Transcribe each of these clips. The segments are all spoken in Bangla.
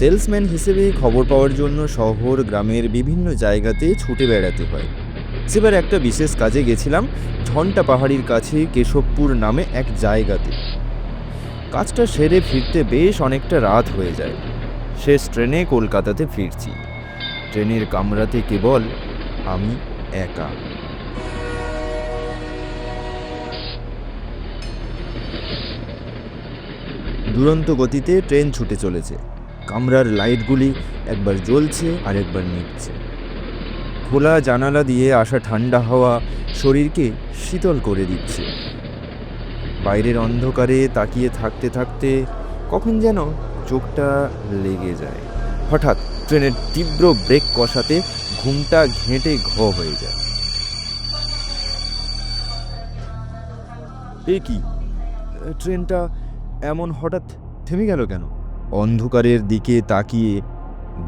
সেলসম্যান হিসেবে খবর পাওয়ার জন্য শহর, গ্রামের বিভিন্ন জায়গাতে ছুটে বেড়াতে হয়। সেবার একটা বিশেষ কাজে গেছিলাম ঘণ্টা পাহাড়ির কাছে কেশবপুর নামে এক জায়গাতে। কাজটা সেরে ফিরতে বেশ অনেকটা রাত হয়ে যায়। শেষ ট্রেনে কলকাতাতে ফিরছি। ট্রেনের কামরাতে কেবল আমি একা। দুরন্ত গতিতে ট্রেন ছুটে চলেছে। কামরার লাইটগুলি একবার জ্বলছে আর একবার নিচ্ছে খোলা জানালা দিয়ে আসা ঠান্ডা হাওয়া শরীরকে শীতল করে দিচ্ছে। বাইরের অন্ধকারে তাকিয়ে থাকতে থাকতে কখন যেন চোখটা লেগে যায়। হঠাৎ ট্রেনের তীব্র ব্রেক কষাতে ঘুমটা ঘেঁটে ঘ হয়ে যায়। এ কি? ট্রেনটা এমন হঠাৎ থেমে গেল কেন? অন্ধকারের দিকে তাকিয়ে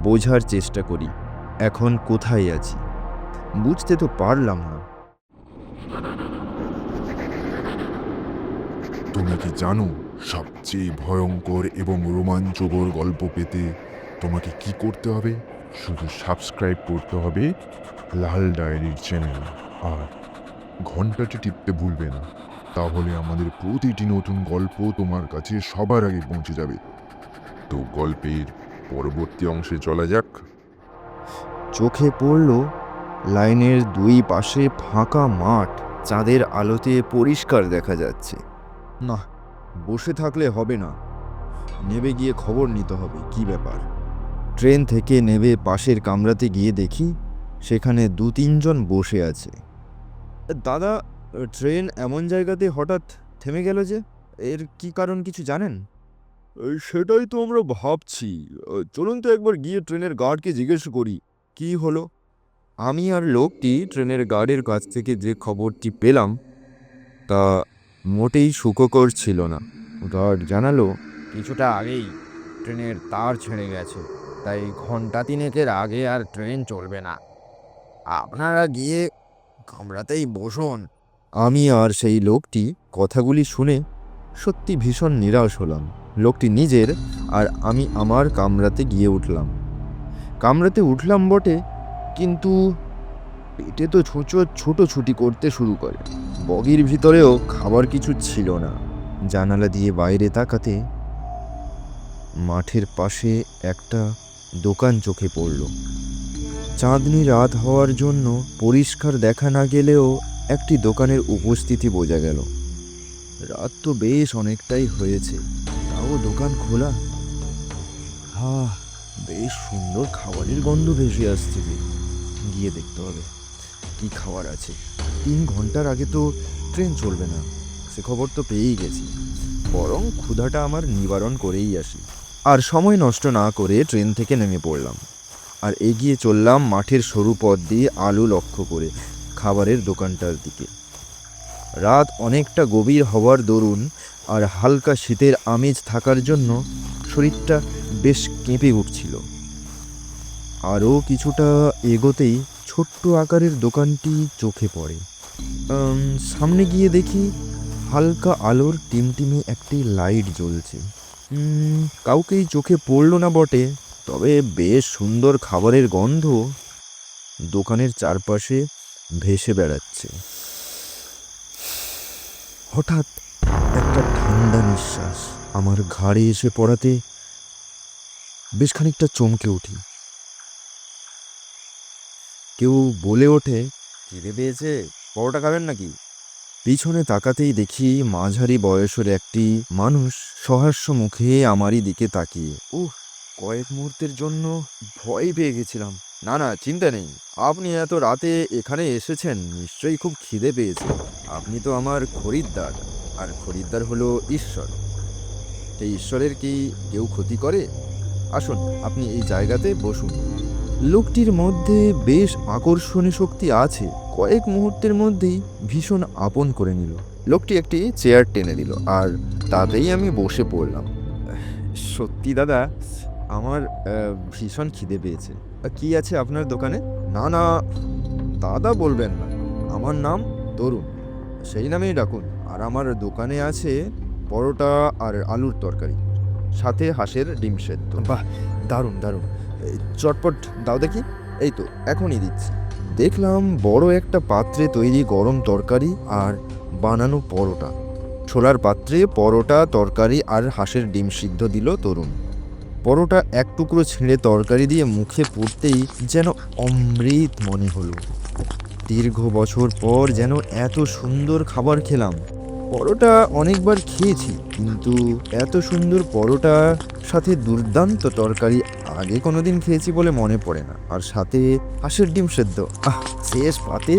বোঝার চেষ্টা করি, এখন কোথায় আছি? বুঝতে তো পারলাম না। তুমি কি জানো, সবচেয়ে ভয়ঙ্কর এবং রোমাঞ্চকর গল্প পেতে তোমাকে কি করতে হবে? শুধু সাবস্ক্রাইব করতে হবে লাল ডায়েরির চ্যানেল, আর ঘন্টাটি টিপতে ভুলবে না। তাহলে আমাদের প্রতিটি নতুন গল্প তোমার কাছে সবার আগে পৌঁছে যাবে। তো গল্পের পরবর্তী অংশে চলা যাক। চোখে পড়ল লাইনের দুই পাশে ফাঁকা মাঠ, চাঁদের আলোতে পরিষ্কার দেখা যাচ্ছে। না, বসে থাকলে হবে না। নেবে গিয়ে খবর নিতে হবে, কি ব্যাপার? ট্রেন থেকে নেবে পাশের কামরাতে গিয়ে দেখি সেখানে দু তিনজন বসে আছে। দাদা, ট্রেন এমন জায়গাতে হঠাৎ থেমে গেল যে, এর কি কারণ কিছু জানেন? সেটাই তো আমরা ভাবছি। চলুন তো একবার গিয়ে ট্রেনের গার্ডকে জিজ্ঞেস করি, কি হলো? আমি আর লোকটি ট্রেনের গার্ডের কাছ থেকে যে খবরটি পেলাম, তা মোটেই সুখকর ছিল না। গার্ড জানালো, কিছুটা আগেই ট্রেনের তার ছেড়ে গেছে, তাই ঘণ্টা তিনেকের আগে আর ট্রেন চলবে না। আপনারা গিয়ে কামড়াতেই বসুন। আমি আর সেই লোকটি কথাগুলি শুনে সত্যি ভীষণ নিরাশ হলাম। লোকটি নিজের আর আমি আমার কামরাতে গিয়ে উঠলাম। কামরাতে উঠলাম বটে, কিন্তু পেটে তো ছুঁচো ছুটোছুটি করতে শুরু করে। বগির ভিতরেও খাবার কিছু ছিল না। জানালা দিয়ে বাইরে তাকাতে মাঠের পাশে একটা দোকান চোখে পড়ল। চাঁদনি রাত হওয়ার জন্য পরিষ্কার দেখা না গেলেও একটি দোকানের উপস্থিতি বোঝা গেল। রাত তো বেশ অনেকটাই হয়েছে। দোকান খোলা। হা, বেশ সুন্দর খাবারের গন্ধ ভেসে আসছে যে গিয়ে দেখতে হবে, কি খাবার আছে। তিন ঘণ্টার আগে তো ট্রেন চলবে না, সে খবর তো পেয়েই গেছি। বরং ক্ষুধাটা আমার নিবারণ করেই আসি। আর সময় নষ্ট না করে ট্রেন থেকে নেমে পড়লাম। আর এগিয়ে চললাম মাঠের সরু পথ দিয়ে আলু লক্ষ্য করে খাবারের দোকানটার দিকে। রাত অনেকটা গভীর হওয়ার দরুন আর হালকা শীতের আমেজ থাকার জন্য শরীরটা বেশ কেঁপে উঠছিল। আরও কিছুটা এগোতেই ছোট্ট আকারের দোকানটি চোখে পড়ে। সামনে গিয়ে দেখি হালকা আলোর টিমটিমে একটি লাইট জ্বলছে। কাউকেই চোখে পড়ল না বটে, তবে বেশ সুন্দর খাবারের গন্ধ দোকানের চারপাশে ভেসে বেড়াচ্ছে। হঠাৎ একটা ঠান্ডা নিঃশ্বাস আমার ঘাড়ে এসে পড়াতে বেশ খানিকটা চমকে উঠি। কেউ বলে ওঠে, খিদে পেয়েছে? পরোটা খাবেন নাকি? পিছনে তাকাতেই দেখি মাঝারি বয়সের একটি মানুষ সহাস্য মুখে আমারই দিকে তাকিয়ে। উহ, কয়েক মুহূর্তের জন্য ভয় পেয়ে গেছিলাম। না না, চিন্তা নেই। আপনি এত রাতে এখানে এসেছেন, নিশ্চয়ই খুব খিদে পেয়েছে। আপনি তো আমার খরিদ্দার, আর খরিদ্দার হলো ঈশ্বর। এই ঈশ্বরের কি কেউ ক্ষতি করে? আসুন, আপনি এই জায়গাতে বসুন। লোকটির মধ্যে বেশ আকর্ষণী শক্তি আছে। কয়েক মুহূর্তের মধ্যেই ভীষণ আপন করে নিল। লোকটি একটি চেয়ার টেনে দিল আর তাতেই আমি বসে পড়লাম। সত্যি দাদা আমার ভীষণ খিদে পেয়েছে। কি আছে আপনার দোকানে? না না, দাদা বলবেন না। আমার নাম তরুণ। সেই নামেই ডাকুন। আর আমার দোকানে আছে পরোটা আর আলুর তরকারি, সাথে হাঁসের ডিম সেদ্ধ। বাহ, দারুণ দারুণ। চটপট দাও দেখি। এই তো, এখনই দিচ্ছি। দেখলাম বড় একটা পাত্রে তৈরি গরম তরকারি আর বানানো পরোটা। ছোলার পাত্রে পরোটা, তরকারি আর হাঁসের ডিম সিদ্ধ দিল তরুণ। পরোটা এক টুকরো ছিঁড়ে তরকারি দিয়ে মুখে পড়তেই যেন অমৃত মনে হলো। দীর্ঘ বছর পর যেন এত সুন্দর খাবার খেলাম। পরোটা অনেকবার খেয়েছি, কিন্তু এত সুন্দর পরোটা সাথে দুর্দান্ত তরকারি আগে কোনোদিন খেয়েছি বলে মনে পড়ে না। আর সাথে হাঁসের ডিম সেদ্ধ। আহ, শেষ পাতে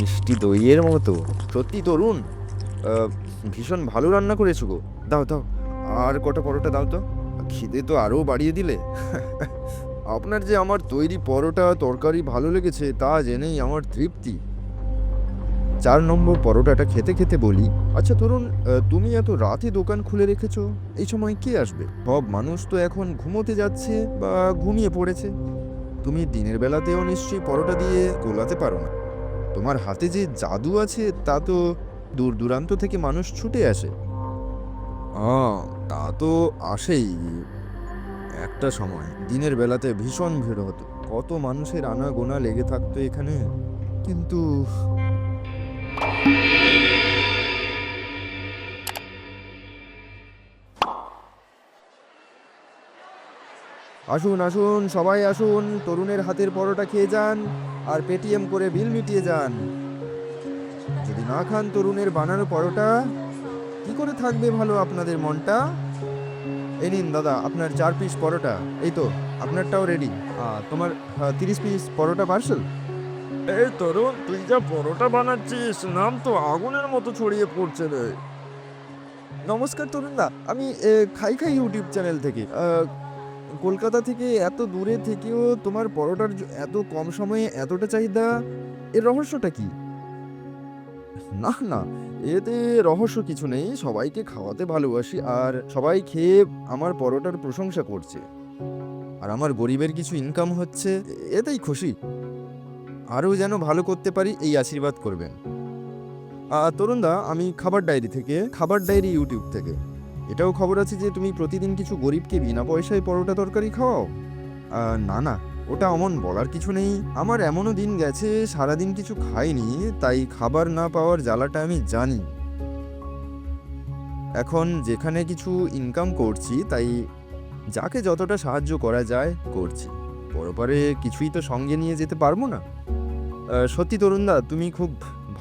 মিষ্টি দইয়ের মতো। সত্যি তরুণ ভীষণ ভালো রান্না করেছ গো। দাও দাও। আর কটা পরোটা দাও তো। খিদে তো আরও বাড়িয়ে দিলে। আপনার যে আমার তৈরি পরোটা তরকারি ভালো লেগেছে তা জেনেই আমার তৃপ্তি। চার নম্বর পরোটাটা খেতে খেতে বলি আচ্ছা আহ, তুমি এত রাতে দোকান খুলে রেখেছ এই সময় কে আসবে? সব মানুষ তো এখন ঘুমোতে যাচ্ছে বা ঘুমিয়ে পড়েছে। তুমি দিনের বেলাতেও নিশ্চয়ই পরোটা দিয়ে গোলাতে পারো না। তোমার হাতে যে জাদু আছে তা তো দূর দূরান্ত থেকে মানুষ ছুটে আসে। আহ, তা তো আসেই। একটা সময় দিনের বেলাতে ভীষণ ভিড় হতো। কত মানুষের আনা গোনা লেগে থাকতো এখানে। কিন্তু আসুন আসুন সবাই আসুন। তরুণের হাতের পরোটা খেয়ে যান আর পেটিএম করে বিল মিটিয়ে যান। যদি না খান তরুণের বানানো পরোটা কি করে থাকবে ভালো আপনাদের মনটা? এই নিন দাদা আপনার চার পিস পরোটা। এই তো আপনারটাও রেডি তোমার তিরিশ পিস পরোটা পার্সেল এই তরুণ তুই যা পরোটা বানাচ্ছিস নাম তো আগুনের মতো ছড়িয়ে পড়ছে রে। নমস্কার তরুণদা আমি খাই খাই ইউটিউব চ্যানেল থেকে। কলকাতা থেকে এত দূরে থেকেও তোমার পরোটার এত কম সময়ে এতটা চাহিদা এর রহস্যটা কি? না না, এতে রহস্য কিছু নেই, সবাইকে খাওয়াতে ভালোবাসি, আর সবাই খেয়ে আমার পরোটার প্রশংসা করছে। আর আমার গরিবের কিছু ইনকাম হচ্ছে, এতেই খুশি। আরও যেন ভালো করতে পারি, এই আশীর্বাদ করবেন। তরুণদা আমি খাবার ডায়েরি থেকে, খাবার ডায়েরি ইউটিউব থেকে। এটাও খবর আছে যে, তুমি প্রতিদিন কিছু গরিবকে বিনা পয়সায় পরোটা তরকারি খাওয়াও? না না। ওটা অমন বলার কিছু নেই। আমার এমনও দিন গেছে, সারাদিন কিছু খাইনি, তাই খাবার না পাওয়ার জ্বালাটা আমি জানি। এখন যেখানে কিছু ইনকাম করছি, তাই যাকে যতটা সাহায্য করা যায়, করছি। পরপরে কিছুই তো সঙ্গে নিয়ে যেতে পারব না। সত্যি তরুণদা, তুমি খুব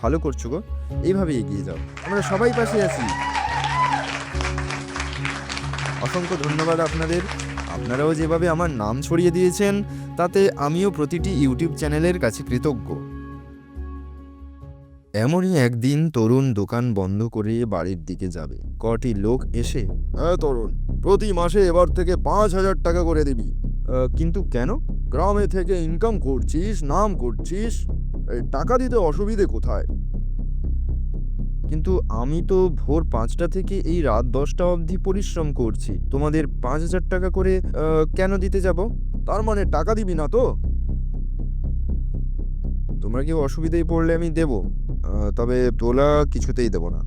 ভালো করছ গো। এইভাবে এগিয়ে যাও। আমরা সবাই পাশে আছি। অসংখ্য ধন্যবাদ আপনাদের। আপনারাও যেভাবে আমার নাম ছড়িয়ে দিয়েছেন তাতে আমিও প্রতিটি ইউটিউব চ্যানেলের কাছে কৃতজ্ঞ। এমনই একদিন তরুণ দোকান বন্ধ করে বাড়ির দিকে যাবে। কটি লোক এসে হ্যাঁ তরুণ, প্রতি মাসে এবার থেকে পাঁচ হাজার টাকা করে দিবি। কিন্তু কেন? গ্রামে থেকে ইনকাম করছিস, নাম করছিস টাকা দিতে অসুবিধে কোথায়? কিন্তু আমি তো ভোর পাঁচটা থেকে এই রাত দশটা অবধি পরিশ্রম করছি। তোমাদের পাঁচ হাজার টাকা করে কেন দিতে যাব? তার মানে টাকা দিবি না তো? তোমরা কেউ অসুবিধায় পড়লে আমি দেব। তবে তোলা কিছুতেই দেব না।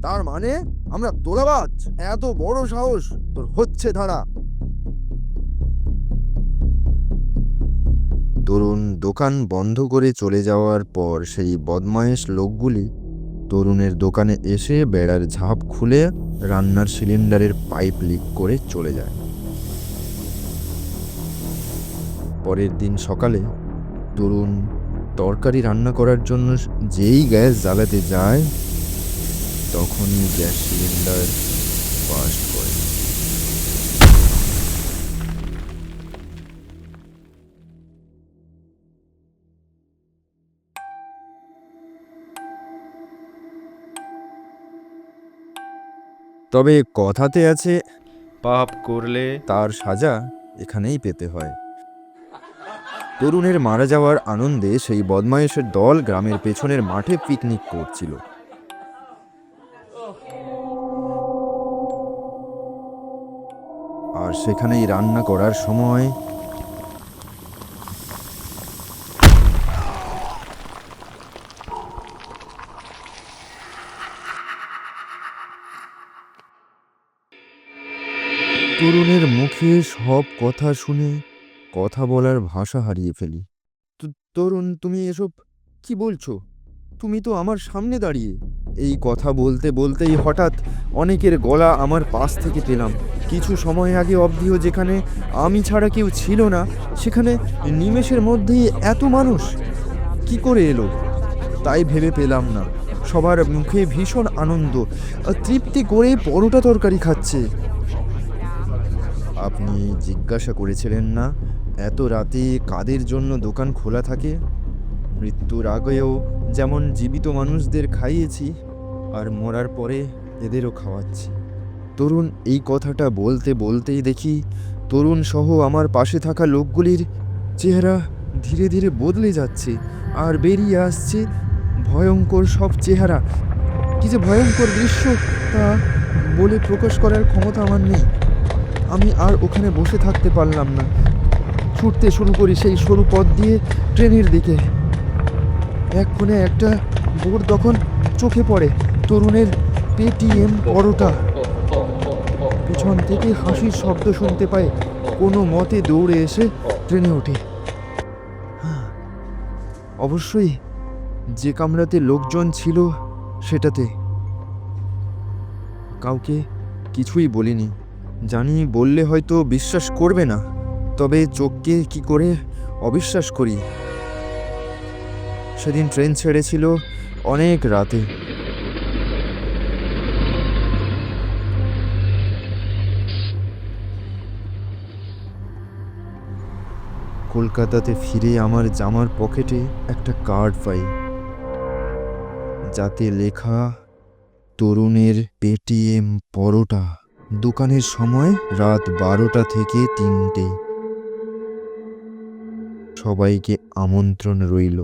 তার মানে আমরা তোলাবাজ। এত বড় সাহস। তোর হচ্ছে ধারা। তরুণ দোকান বন্ধ করে চলে যাওয়ার পর সেই বদমায়েশ লোকগুলি তরুণের দোকানে এসে বেড়ার ঝাঁপ খুলে রান্নার সিলিন্ডারের পাইপ লিক করে চলে যায়। পরের দিন সকালে তরুণ তরকারি রান্না করার জন্য যেই গ্যাস জ্বালাতে যায় তখনই গ্যাস সিলিন্ডার বাস্ট করে। তবে কথাতে আছে পাপ করলে তার সাজা এখানেই পেতে হয়। তরুণের মারা যাওয়ার আনন্দে সেই বদমায়েশের দল গ্রামের পেছনের মাঠে পিকনিক করছিল। আর সেখানেই রান্না করার সময় তরুণের মুখে সব কথা শুনে কথা বলার ভাষা হারিয়ে ফেলি। তরুণ, তুমি এসব কি বলছো? তুমি তো আমার সামনে দাঁড়িয়ে। এই কথা বলতে বলতেই হঠাৎ অনেকের গলা আমার পাশ থেকে পেলাম। কিছু সময় আগে অবধিও যেখানে আমি ছাড়া কেউ ছিল না, সেখানে নিমেষের মধ্যেই এত মানুষ। কি করে এলো? তাই ভেবে পেলাম না। সবার মুখে ভীষণ আনন্দ। তৃপ্তি করে পরোটা তরকারি খাচ্ছে। আপনি জিজ্ঞাসা করেছিলেন না এত রাতে কাদের জন্য দোকান খোলা থাকে? মৃত্যুর আগেও যেমন জীবিত মানুষদের খাইয়েছি, আর মরার পরে এদেরও খাওয়াচ্ছি। তরুণ এই কথাটা বলতে বলতেই দেখি, তরুণ সহ আমার পাশে থাকা লোকগুলির চেহারা ধীরে ধীরে বদলে যাচ্ছে, আর বেরিয়ে আসছে ভয়ঙ্কর সব চেহারা। কি যে ভয়ঙ্কর দৃশ্য তা বলে প্রকাশ করার ক্ষমতা আমার নেই। আমি আর ওখানে বসে থাকতে পারলাম না। ছুটতে শুরু করি সেই সরু পথ দিয়ে ট্রেনের দিকে। এক কোণে একটা বোর্ড তখন চোখে পড়ে, তরুণের পেটিএম পরোটা পিছন থেকে হাসির শব্দ শুনতে পায় কোনো মতে দৌড়ে এসে ট্রেনে ওঠে অবশ্যই যে কামরাতে লোকজন ছিল সেটাতে। কাউকে কিছুই বলিনি। জানি বললে হয়তো বিশ্বাস করবে না। তবে চোখকে কি করে অবিশ্বাস করি? সেদিন ট্রেন ছেড়েছিল অনেক রাতে। কলকাতাতে ফিরে আমার জামার পকেটে একটা কার্ড পাই, যাতে লেখা, তরুণের পেটিএম পরোটা। দোকানের সময় রাত বারোটা থেকে তিনটে। সবাইকে আমন্ত্রণ রইল।